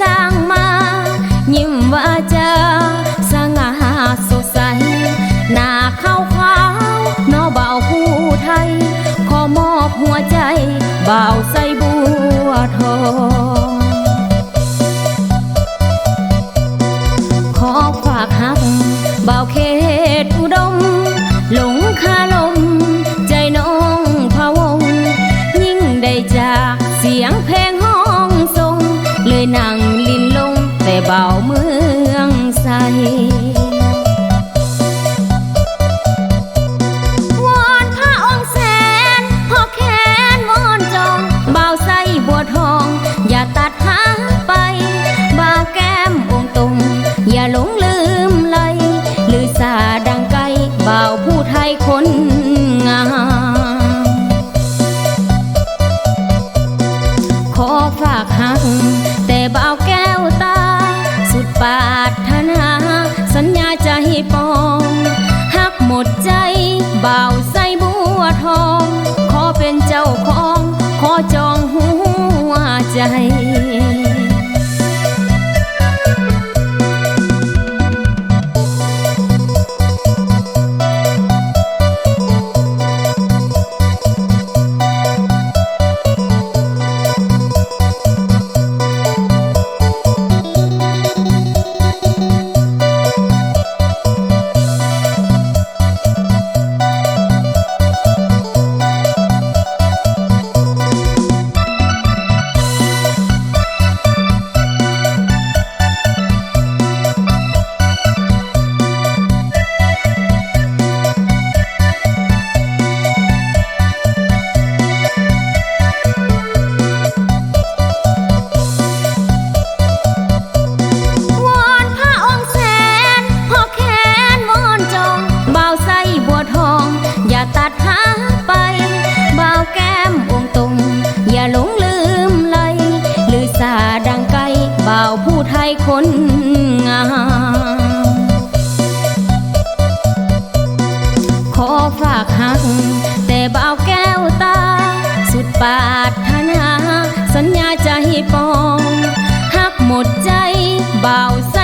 สร้างมา ยิ้มว่าจะสง่าสดใส หน้าข้าวขาวน้อเบาผู้ไทย ขอมอบหัวใจเบาใสบัวทอง นั่งลินลงแต่เบาเมืองใสวอนพระองค์แสนพ่อแค้นวอนจองเบาใส่บัวทอง อย่าตัดหาไปบาแก้มองค์ตรง อย่าหลงลืมเลยลือสาดังไกลเบาวผู้ไทยคนงามขอฝากหักแต่ บ่าวแก้วตา สุดปาถนา สัญญาใจปอง หักหมดใจบ่าวใส่บัวทอง ขอเป็นเจ้าของ ขอจองหัวใจ คนงาม ขอฝากหัก แต่บ่าวแก้วตา สุดปารถนา สัญญาใจปอง หักหมดใจบ่าวใส